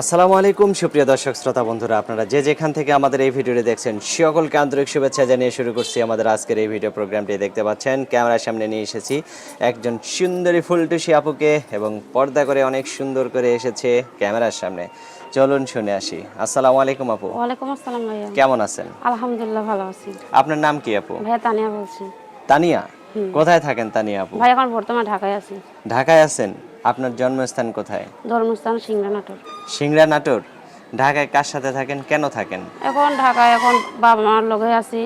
আসসালামু আলাইকুম সুপ্রিয় দর্শক শ্রোতা বন্ধুরা আপনারা যে যেখান থেকে আমাদের এই ভিডিওটি দেখছেন সকলকে আন্তরিক শুভেচ্ছা জানিয়ে শুরু করছি আমাদের আজকের এই ভিডিও প্রোগ্রামটি। দেখতে পাচ্ছেন ক্যামেরার সামনে নিয়ে এসেছি একজন সুন্দরী ফুলটুসি আপুকে এবং পর্দা করে অনেক সুন্দর করে এসেছে ক্যামেরার সামনে। চলুন শুনে আসি। আসসালামু আলাইকুম আপু। ওয়ালাইকুম আসসালাম ভাইয়া। কেমন আছেন? আলহামদুলিল্লাহ ভালো আছি। আপনার নাম কি আপু? ভাইয়া তানিয়া বলছি। তানিয়া? কোথায় থাকেন তানিয়া আপু? ভাই এখন বর্তমানে ঢাকায় আছি। ঢাকায় আছেন? আপনার জন্মস্থান কোথায়? ধর্মস্থান সিংড়া নাটোর সিংড়া নাটোর ঢাকায় কার সাথে থাকেন? কেন থাকেন? এখন ঢাকায় এখন বাবা মার লগে আছি।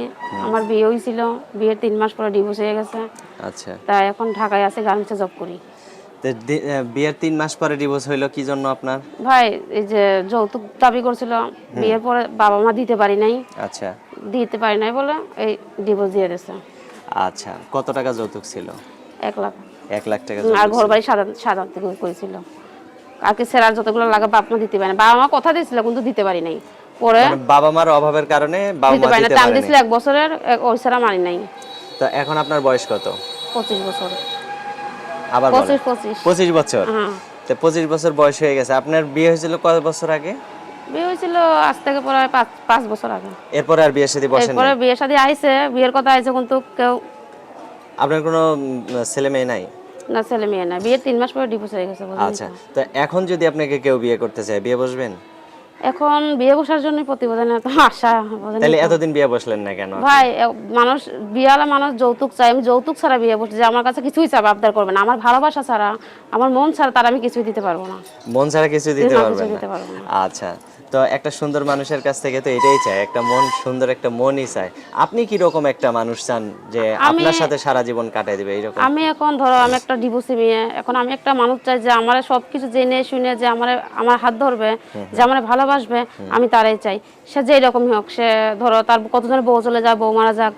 আমার বিয়ে হয়েছিল বিয়ের তিন মাস পরে ডিভোর্স হয়ে গেছে। আচ্ছা। তাই এখন ঢাকায় আছি গার্মেন্টসে জব করি। বিয়ের তিন মাস পরে ডিভোর্স হইল কি জন্য আপনার? ভাই এই যে যৌতুক দাবি করছিল। বিয়ের পরে বাবা মা দিতে পারি নাই। আচ্ছা। দিতে পারি নাই বলে এই ডিভোর্স দিয়ে দিয়েছে আচ্ছা। কত টাকা যৌতুক ছিল? এক লাখ। এক লাখ টাকা আর ঘর বাড়ি সাজাতে করেছিল। সেরার যতগুলো লাগে বাপ মা দিতে পারে বাবা মা কথা দিয়েছিল কিন্তু দিতে পারি নাই। পরে মানে বাবা মার অভাবের কারণে বাবা দিতে মা না। দিতে টাইম পারেনি। এক বছরের ওই সেরা মানি নাই। তো এখন আপনার বয়স কত? পঁচিশ বছর। আবার বলেন। পঁচিশ পঁচিশ। পঁচিশ বছর। হ্যাঁ। তো পঁচিশ বছর বয়স হয়ে গেছে। আপনার বিয়ে হয়েছিল কত বছর আগে? বিয়ে হয়েছিল আজ থেকে প্রায় পাঁচ বছর আগে। এরপরে আর বিয়ের সাথে বসেন এরপরে বিয়ে শাদী আইছে। বিয়ের কথা আইছে কিন্তু কেউ আপনার কোনো ছেলে মেয়ে নাই? না ছেলে মেয়ে না। বিয়ের তিন মাস পরে ডিভোর্স হয়ে গেছে আচ্ছা তো? এখন যদি আপনাকে কেউ বিয়ে করতে চায় বিয়ে বসবেন? এখন বিয়ে বসার জন্য প্রতিবেদন এত আশা তাহলে এতদিন বিয়ে বসলেন না কেন ভাই মানুষ বিয়ালা মানুষ যৌতুক চাই আমি যৌতুক ছাড়া বিয়ে বসছি আমার কাছে কিছুই চাপ আবদার করবে না। আমার ভালোবাসা ছাড়া আমার মন ছাড়া তার আমি কিছুই দিতে পারব না। মন ছাড়া কিছু দিতে না, পারবেন কিছু না। দিতে পারব না। আচ্ছা তো একটা সুন্দর মানুষের কাছ থেকে তো এটাই চাই একটা মন সুন্দর একটা মনই চাই। আপনি কি রকম একটা মানুষ চান যে আপনার সাথে সারা জীবন কাটাই দিবে এইরকম? আমি এখন ধরো আমি একটা ডিভোর্সি মেয়ে। এখন আমি একটা মানুষ চাই যে আমার সব কিছু জেনে শুনে যে আমার আমার হাত ধরবে যে আমার ভালোবাসবে আমি তারাই চাই। সে যেই রকমই হোক সে ধরো তার কতজনের বউ চলে যায় বউ মারা যাক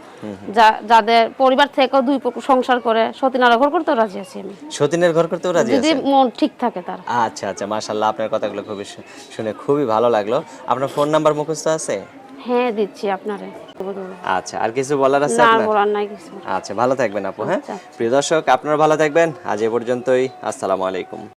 যাদের পরিবার থেকেও দুই সংসার করে সতীনারা ঘর করতেও রাজি আছি আমি। সতীনের ঘর করতেও রাজি আছি যদি মন ঠিক থাকে তার। আচ্ছা আচ্ছা মাশাল্লাহ আপনার কথাগুলো খুবই শু- শুনে খুবই ভালো লাগল। আপনার ফোন নাম্বার মুখস্থ আছে? হ্যাঁ দিচ্ছি আপনারে। আচ্ছা আর কিছু বলার আছে না আপনার? বলার নাই কিছু। আচ্ছা ভালো থাকবেন আপু হ্যাঁ? আচ্ছা। প্রিয় দর্শক আপনারা ভালো থাকবেন। আজ এ পর্যন্তই। আসসালামু আলাইকুম।